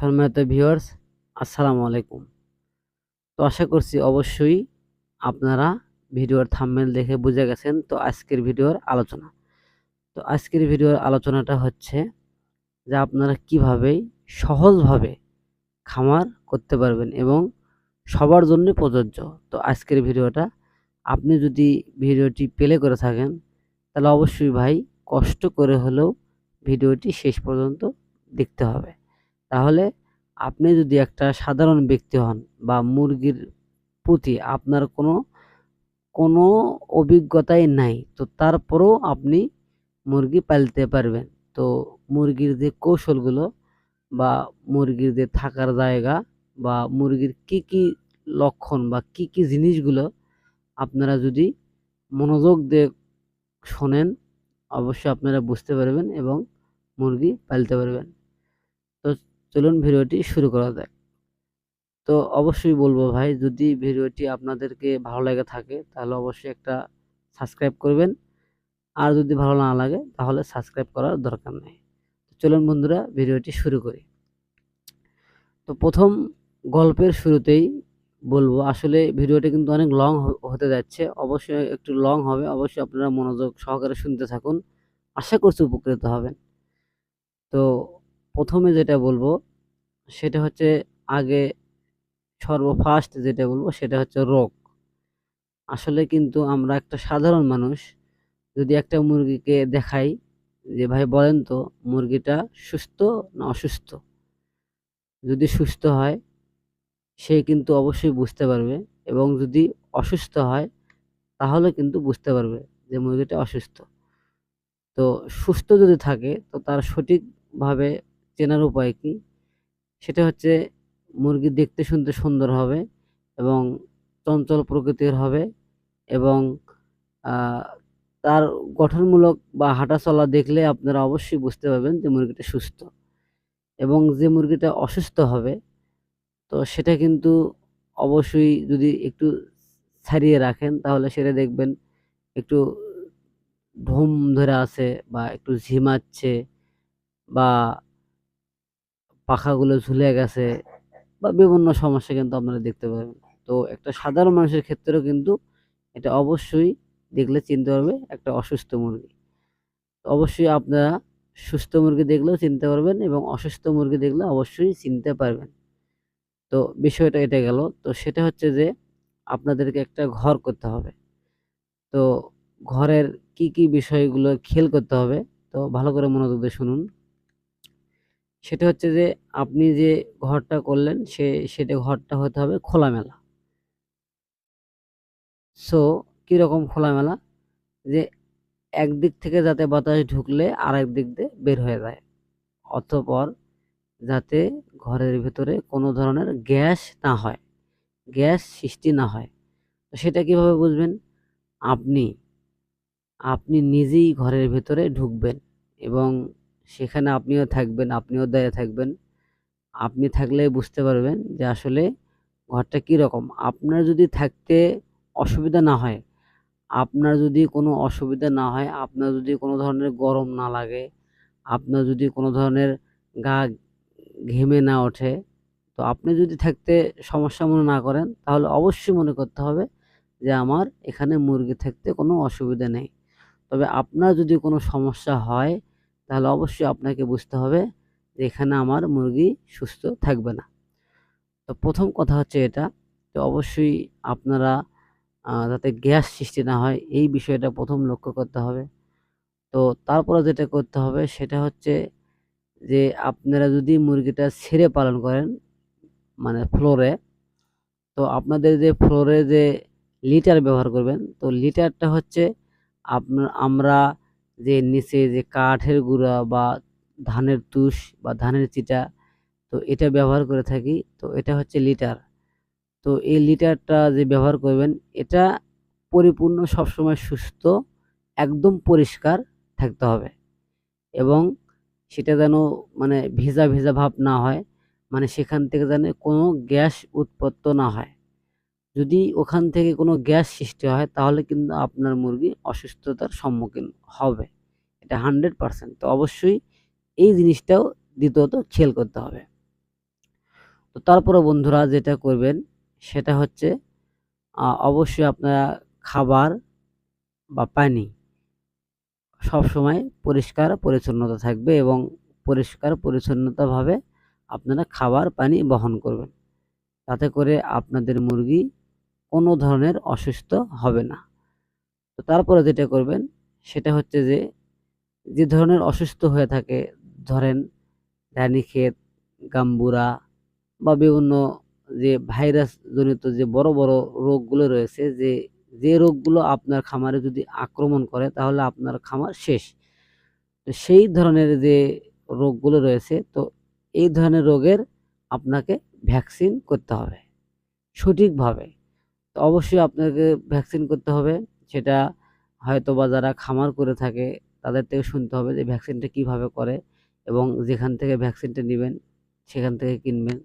সম্মানিত ভিউয়ার্স, আসসালামু আলাইকুম। তো আশা করছি অবশ্যই আপনারা ভিডিওর থাম্বনেল দেখে বুঝে গেছেন তো আজকের ভিডিওর আলোচনা। তো আজকের ভিডিওর আলোচনাটা হচ্ছে যে আপনারা কীভাবে সহজভাবে খামার করতে পারবেন এবং সবার জন্য প্রযোজ্য। তো আজকের ভিডিওটা আপনি যদি ভিডিওটি প্লে করে থাকেন, তাহলে অবশ্যই ভাই কষ্ট করে হলেও ভিডিওটি শেষ পর্যন্ত দেখতে হবে। তাহলে আপনি যদি একটা সাধারণ ব্যক্তি হন বা মুরগির প্রতি আপনার কোনো কোনো অভিজ্ঞতাই নাই, তো তারপরেও আপনি মুরগি পালতে পারবেন। তো মুরগির যে কৌশলগুলো বা মুরগির যে থাকার জায়গা বা মুরগির কি কি লক্ষণ বা কি কি জিনিসগুলো আপনারা যদি মনোযোগ দিয়ে শোনেন, অবশ্যই আপনারা বুঝতে পারবেন এবং মুরগি পালতে পারবেন। চলুন ভিডিওটি শুরু করা যাক। তো অবশ্যই বলব ভাই, যদি ভিডিওটি আপনাদেরকে ভালো লেগে থাকে, তাহলে অবশ্যই একটা সাবস্ক্রাইব করবেন। আর যদি ভালো না লাগে, তাহলে সাবস্ক্রাইব করার দরকার নেই। চলুন বন্ধুরা, ভিডিওটি শুরু করি। তো প্রথম গল্পের শুরুতেই বলব, আসলে ভিডিওটি কিন্তু অনেক লং হতে যাচ্ছে। অবশ্যই একটু লং হবে। অবশ্যই আপনারা মনোযোগ সহকারে শুনতে থাকুন। আশা করছি উপকৃত হবেন। তো প্রথমে যেটা বলব, সেটা হচ্ছে আগে সর্বফার্স্ট যেটা বলব, সেটা হচ্ছে রোগ। আসলে কিন্তু আমরা একটা সাধারণ মানুষ, যদি একটা মুরগিকে দেখাই যে, ভাই, বলেন তো মুরগিটা সুস্থ না অসুস্থ? যদি সুস্থ হয়, সে কিন্তু অবশ্যই বুঝতে পারবে এবং যদি অসুস্থ হয়, তাহলে কিন্তু বুঝতে পারবে যে, মুরগিটা অসুস্থ। তো সুস্থ যদি থাকে, তো তার সঠিকভাবে চেনার উপায় কি? সেটা হচ্ছে মুরগি দেখতে শুনতে সুন্দর হবে এবং চঞ্চল প্রকৃতির হবে এবং তার গঠনমূলক বা হাঁটা চলা দেখলে আপনারা অবশ্যই বুঝতে পারবেন যে মুরগিটা সুস্থ এবং যে মুরগিটা অসুস্থ হবে, তো সেটা কিন্তু অবশ্যই যদি একটু ছাড়িয়ে রাখেন তাহলে সেটা দেখবেন একটু ঢোম ধরে আছে বা একটু ঝিমাচ্ছে বা পাখাগুলো ঝুলে গেছে বা বিভিন্ন সমস্যা কিন্তু আপনারা দেখতে পাবেন। তো একটা সাধারণ মানুষের ক্ষেত্রেও কিন্তু এটা অবশ্যই দেখলে চিনতে পারবে একটা অসুস্থ মুরগি। অবশ্যই আপনারা সুস্থ মুরগি দেখলেও চিনতে পারবেন এবং অসুস্থ মুরগি দেখলে অবশ্যই চিনতে পারবেন। তো বিষয়টা এটা গেল। তো সেটা হচ্ছে যে আপনাদেরকে একটা ঘর করতে হবে। তো ঘরের কি কি বিষয়গুলো খেয়াল করতে হবে? তো ভালো করে মনোযোগ দিয়ে শুনুন। সেটা হচ্ছে যে আপনি যে ঘরটা করলেন, সে, সেটা ঘরটা হতে হবে খোলামেলা। সো কীরকম খোলামেলা? যে একদিক থেকে যাতে বাতাস ঢুকলে আরেক দিক দিয়ে বের হয়ে যায়। অতপর যাতে ঘরের ভিতরে কোনো ধরনের গ্যাস না হয়, গ্যাস সৃষ্টি না হয়। তো সেটা কীভাবে বুঝবেন? আপনি আপনি নিজেই ঘরের ভেতরে ঢুকবেন এবং সেখানে আপনিও থাকবেন, আপনিও দাঁড়িয়ে থাকবেন। আপনি থাকলে বুঝতে পারবেন যে আসলে ঘরটা কীরকম। আপনার যদি থাকতে অসুবিধা না হয়, আপনার যদি কোনো অসুবিধা না হয়, আপনার যদি কোনো ধরনের গরম না লাগে, আপনার যদি কোনো ধরনের গা ঘেমে না ওঠে, তো আপনি যদি থাকতে সমস্যা মনে না করেন, তাহলে অবশ্যই মনে করতে হবে যে আমার এখানে মুরগি থাকতে কোনো অসুবিধা নেই। তবে আপনার যদি কোনো সমস্যা হয় তাহলে অবশ্যই আপনাকে বুঝতে হবে যে এখানে আমার মুরগি সুস্থ থাকবে না। তো প্রথম কথা হচ্ছে এটা তো অবশ্যই আপনারা যাতে গ্যাস সৃষ্টি না হয়, এই বিষয়টা প্রথম লক্ষ্য করতে হবে। তো তারপরে যেটা করতে হবে সেটা হচ্ছে যে আপনারা যদি মুরগিটা ছেড়ে পালন করেন মানে ফ্লোরে, তো আপনাদের যে ফ্লোরে যে লিটার ব্যবহার করবেন, তো লিটারটা হচ্ছে আপনার আমরা যে নিচে যে কাঠের গুঁড়া বা ধানের তুষ বা ধানের চিটা, তো এটা ব্যবহার করে থাকি। তো এটা হচ্ছে লিটার। তো এই লিটারটা যে ব্যবহার করবেন, এটা পরিপূর্ণ সবসময় সুস্থ, একদম পরিষ্কার থাকতে হবে। এবং সেটা যেন মানে ভেজা ভেজা ভাব না হয় মানে সেখান থেকে যেন কোনো গ্যাস উৎপত্ত না হয়। যদি ওখান থেকে কোনো গ্যাস সৃষ্টি হয়, তাহলে কিন্তু আপনার মুরগি অসুস্থতার সম্মুখীন হবে। এটা হান্ড্রেড পারসেন্ট। তো অবশ্যই এই জিনিসটাও দ্বিতীয়ত খেয়াল করতে হবে। তো তারপরে বন্ধুরা যেটা করবেন, সেটা হচ্ছে অবশ্যই আপনারা খাবার বা পানি সব সময় পরিষ্কার পরিচ্ছন্নতা থাকবে এবং পরিষ্কার পরিচ্ছন্নতাভাবে আপনারা খাবার, পানি বহন করবেন। তাতে করে আপনাদের মুরগি কোনো ধরনের অসুস্থ হবে না। তো তারপরে যেটা করবেন, সেটা হচ্ছে যে যে ধরনের অসুস্থ হয়ে থাকে, ধরেন রানীক্ষেত গাম্বুরা বা বিভিন্ন যে ভাইরাস জনিত যে বড় বড় রোগগুলো রয়েছে, যে যে রোগগুলো আপনার খামারে যদি আক্রমণ করে, তাহলে আপনার খামার শেষ। তো সেই ধরনের যে রোগগুলো রয়েছে, তো এই ধরনের রোগের আপনাকে ভ্যাকসিন করতে হবে। সঠিকভাবে। অবশ্যই আপনাকে ভ্যাকসিন করতে হবে। সেটা হয়তো বা যারা খামার করে থাকে, তাদের থেকে শুনতে হবে যে ভ্যাকসিনটা কীভাবে করে এবং যেখান থেকে ভ্যাকসিনটা নেবেন, সেখান থেকে কিনবেন।